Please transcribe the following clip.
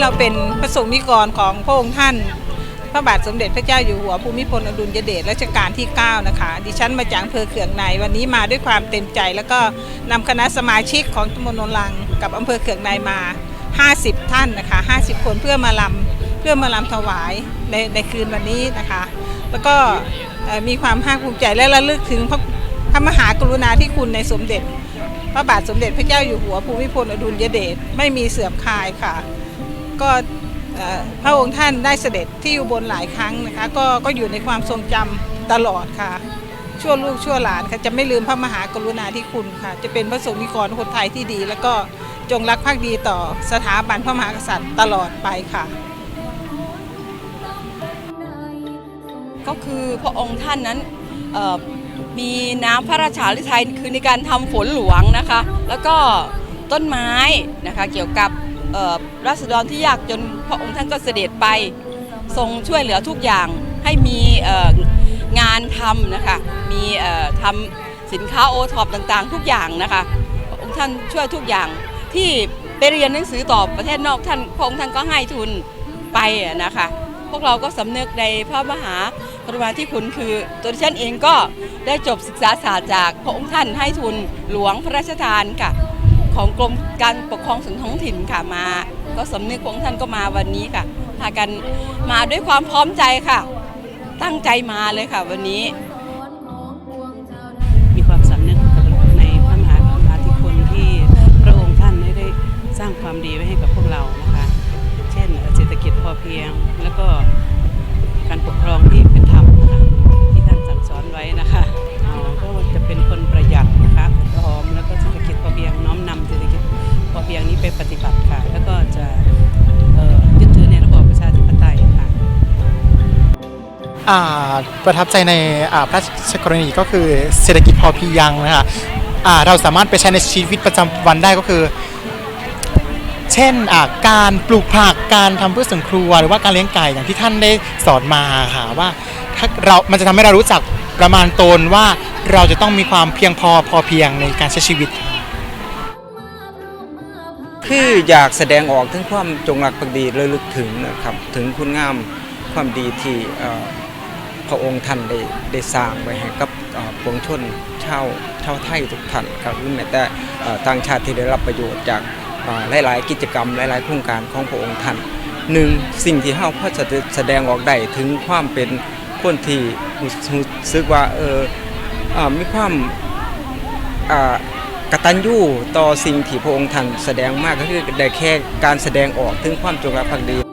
เราเป็นพระสงฆ์นิกรของพระองค์ท่าน พระบาทสมเด็จพระเจ้าอยู่หัวภูมิพลอดุลยเดชรัชกาลที่ 9 นะคะ ดิฉันมาจากอำเภอเขืองในวันนี้มาด้วยความเต็มใจ แล้วก็นำคณะสมาชิกของตำบลโนนลัง กับอำเภอเขืองในมา 50 ท่านนะคะ 50 คนเพื่อมาลำเพื่อมาลำถวายในในคืนวันนี้นะคะ แล้วก็มีความภาคภูมิใจและระลึกถึงพระพระมหากรุณาธิคุณในสมเด็จ พระบาทสมเด็จพระเจ้าอยู่หัวภูมิพลอดุลยเดชไม่มีเสื่อมคลายค่ะ ก็พระองค์ท่านได้เสด็จที่อุบลหลายครั้งนะคะก็ก็อยู่ในความทรงจำตลอดค่ะ ชั่วลูกชั่วหลานค่ะจะไม่ลืมพระมหากรุณาธิคุณค่ะ จะเป็นพระสงฆ์นิกรคนไทยที่ดี แล้วก็จงรักภักดีต่อสถาบันพระมหากษัตริย์ตลอดไปค่ะ ก็คือพระองค์ท่านนั้นมีน้ำพระราชาฤทัยคือในการทำฝนหลวงนะคะ แล้วก็ต้นไม้นะคะเกี่ยวกับ ราษฎรที่ยากจนพระองค์ท่านก็เสด็จไปทรงช่วยเหลือทุกอย่างให้มีงานทำนะคะมีทำสินค้าโอท็อปต่างๆ ทุกอย่างนะคะพระองค์ท่านช่วยทุกอย่างที่ไปเรียนหนังสือต่อประเทศนอกท่านพระองค์ท่านก็ให้ทุนไปนะคะพวกเราก็สำนึกในพระมหากรุณาธิคุณคือตัวฉันเองก็ได้จบศึกษาศาสตร์จากพระองค์ท่านให้ทุนหลวงพระราชทานค่ะ ของกรมการปกครองส่วนท้องถิ่นค่ะมา ก็สำนึกพระองค์ท่านก็มาวันนี้ค่ะ พากันมาด้วยความพร้อมใจค่ะ ตั้งใจมาเลยค่ะ วันนี้ มีความสำนึกในพระมหากรุณาธิคุณที่พระองค์ท่านได้สร้างความดีไว้ให้กับพวกเรานะคะ เช่นเศรษฐกิจพอเพียง แล้วก็การปกครองที่ ปปฏิบัติค่ะ แล้วก็จะยึดถือในระบอบประชาธิปไตยค่ะประทับใจในพระราชกรณีก็คือเศรษฐกิจพอเพียงนะคะอ่าเราสามารถไปใช้ในชีวิตประจำวันได้ก็คือ เช่นการปลูกผักการทำพืชสวนครัว หรือว่าการเลี้ยงไก่อย่างที่ท่านได้สอนมาค่ะว่าถ้าเรา มันจะทำให้เรารู้จักประมาณตนว่าเราจะต้องมีความเพียงพอพอเพียงในการใช้ชีวิตคื ออยากแสดงออกถึงความจงรักภักดีระลึกถึงนะครับถึงคุณงามความดีที่พระองค์ท่านได้ได้สร้างไว้ให้กับปวงชนชาวชาวไทยทุกท่านครับหรือแม้แต่ต่างชาติที่ได้รับประโยชน์จากหลาย ๆ กิจกรรมหลาย ๆ โครงการของพระองค์ท่านหนึ่งสิ่งที่เฮาพอจะแสดงออกได้ถึงความเป็นคนที่รู้สึกว่าเออเอ่อมีความอ่า กตัญญูต่อสิ่งที่พระองค์ท่านแสดงมากก็คือได้แค่การแสดงออกถึงความจงรักภักดี